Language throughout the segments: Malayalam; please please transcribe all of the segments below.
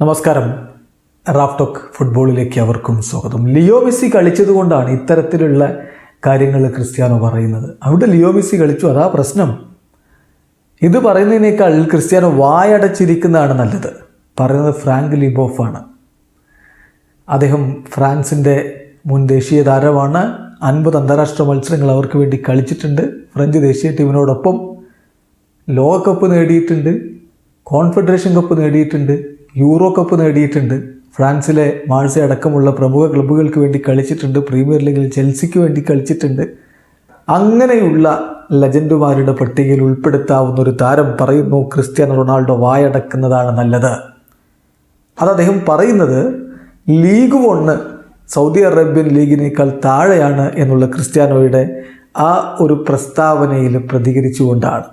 നമസ്കാരം. റാഫ്ടോക്ക് ഫുട്ബോളിലേക്ക് അവർക്കും സ്വാഗതം. ലിയോ മെസ്സി കളിച്ചതുകൊണ്ടാണ് ഇത്തരത്തിലുള്ള കാര്യങ്ങൾ ക്രിസ്ത്യാനോ പറയുന്നത്. അവിടെ ലിയോ മെസ്സി കളിച്ചു. അതാ പ്രശ്നം. ഇത് പറയുന്നതിനേക്കാൾ ക്രിസ്ത്യാനോ വായടച്ചിരിക്കുന്നതാണ് നല്ലത്. പറയുന്നത് ഫ്രാങ്ക് ലിബോഫാണ്. അദ്ദേഹം ഫ്രാൻസിന്റെ മുൻ ദേശീയ താരമാണ്. അൻപത് അന്താരാഷ്ട്ര മത്സരങ്ങൾ അവർക്ക് വേണ്ടി കളിച്ചിട്ടുണ്ട്. ഫ്രഞ്ച് ദേശീയ ടീമിനോടൊപ്പം ലോകകപ്പ് നേടിയിട്ടുണ്ട്. കോൺഫെഡറേഷൻ കപ്പ് നേടിയിട്ടുണ്ട്. യൂറോ കപ്പ് നേടിയിട്ടുണ്ട്. ഫ്രാൻസിലെ മാഴ്സ അടക്കമുള്ള പ്രമുഖ ക്ലബ്ബുകൾക്ക് വേണ്ടി കളിച്ചിട്ടുണ്ട്. പ്രീമിയർ ലീഗിൽ ചെൽസിക്ക് വേണ്ടി കളിച്ചിട്ടുണ്ട്. അങ്ങനെയുള്ള ലജൻഡുമാരുടെ പട്ടികയിൽ ഉൾപ്പെടുത്താവുന്ന ഒരു താരം പറയുന്നു ക്രിസ്ത്യാനോ റൊണാൾഡോ. വായടക്കുന്നതാണ് നല്ലത്. അത് അദ്ദേഹം പറയുന്നത് ലീഗ് വണ്ണ് സൗദി അറേബ്യൻ ലീഗിനേക്കാൾ താഴെയാണ് എന്നുള്ള ക്രിസ്ത്യാനോയുടെ ആ ഒരു പ്രസ്താവനയിൽ പ്രതികരിച്ചുകൊണ്ടാണ്.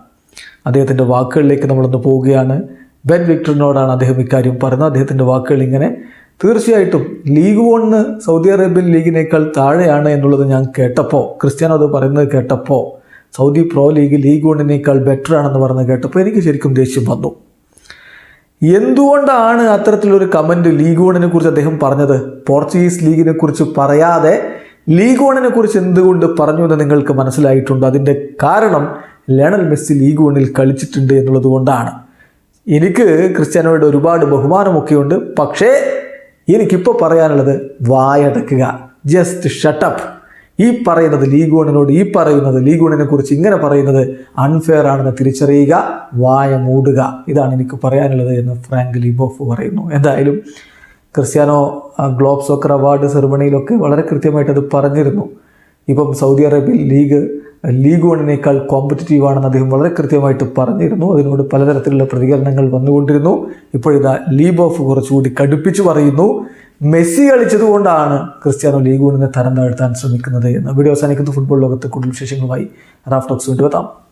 അദ്ദേഹത്തിന്റെ വാക്കുകളിലേക്ക് നമ്മളൊന്ന് പോവുകയാണ്. ബെൻ വിക്ടറിനോടാണ് അദ്ദേഹം ഇക്കാര്യം പറഞ്ഞത്. അദ്ദേഹത്തിന്റെ വാക്കുകൾ ഇങ്ങനെ തീർച്ചയായിട്ടും ലീഗ് വണ്ണ് സൗദി അറേബ്യൻ ലീഗിനേക്കാൾ താഴെയാണ് എന്നുള്ളത് ഞാൻ കേട്ടപ്പോൾ ക്രിസ്ത്യാനോ അത് പറയുന്നത് കേട്ടപ്പോൾ സൗദി പ്രോ ലീഗ് ലീഗ് വണ്ണിനേക്കാൾ ബെറ്റർ ആണെന്ന് പറഞ്ഞ് കേട്ടപ്പോൾ എനിക്ക് ശരിക്കും ദേഷ്യം വന്നു. എന്തുകൊണ്ടാണ് അത്തരത്തിലൊരു കമന്റ് ലീഗ് വണ്ണിനെ കുറിച്ച് അദ്ദേഹം പറഞ്ഞത്? പോർച്ചുഗീസ് ലീഗിനെ കുറിച്ച് പറയാതെ ലീഗ് വണ്ണിനെ കുറിച്ച് എന്തുകൊണ്ട് പറഞ്ഞു എന്ന് നിങ്ങൾക്ക് മനസ്സിലായിട്ടുണ്ട്? അതിന്റെ കാരണം ലയണൽ മെസ്സി ലീഗ് വണ്ണിൽ കളിച്ചിട്ടുണ്ട് എന്നുള്ളത് കൊണ്ടാണ്. എനിക്ക് ക്രിസ്ത്യാനോയുടെ ഒരുപാട് ബഹുമാനമൊക്കെയുണ്ട്. പക്ഷേ എനിക്കിപ്പോൾ പറയാനുള്ളത് വായടക്കുക ജസ്റ്റ് ഷട്ടപ്പ് ഈ പറയുന്നത് ലീഗ് വണ്ണിനോട് ഈ പറയുന്നത് ലീഗ് വണ്ണിനെ കുറിച്ച് ഇങ്ങനെ പറയുന്നത് അൺഫെയർ ആണെന്ന് തിരിച്ചറിയുക വായ മൂടുക. ഇതാണ് എനിക്ക് പറയാനുള്ളത് എന്ന് ഫ്രാങ്ക് ലിബോഫ് പറയുന്നു. എന്തായാലും ക്രിസ്ത്യാനോ ഗ്ലോബ് സോക്കർ അവാർഡ് സെറിമണിയിലൊക്കെ വളരെ കൃത്യമായിട്ട് അത് പറഞ്ഞിരുന്നു. ഇപ്പം സൗദി അറേബ്യൻ ലീഗ് ലീഗ് വണ്ണിനേക്കാൾ കോമ്പറ്റീവ് ആണെന്ന് അദ്ദേഹം വളരെ കൃത്യമായിട്ട് പറഞ്ഞിരുന്നു. അതിനോട് പലതരത്തിലുള്ള പ്രതികരണങ്ങൾ വന്നുകൊണ്ടിരുന്നു. ഇപ്പോഴിതാ ലീബ് ഓഫ് കുറച്ചുകൂടി കടുപ്പിച്ചു പറയുന്നു. മെസ്സി കളിച്ചതുകൊണ്ടാണ് ക്രിസ്ത്യാനോ ലീഗ് വണ്ണിനെ തരം താഴ്ത്താൻ ശ്രമിക്കുന്നത് എന്ന്. വീഡിയോ അവസാനിക്കുന്ന. ഫുട്ബോൾ ലോകത്തെ കൂടുതൽ വിശേഷങ്ങളുമായി റാഫ്റ്റോക്സ് വേണ്ടി എത്താം.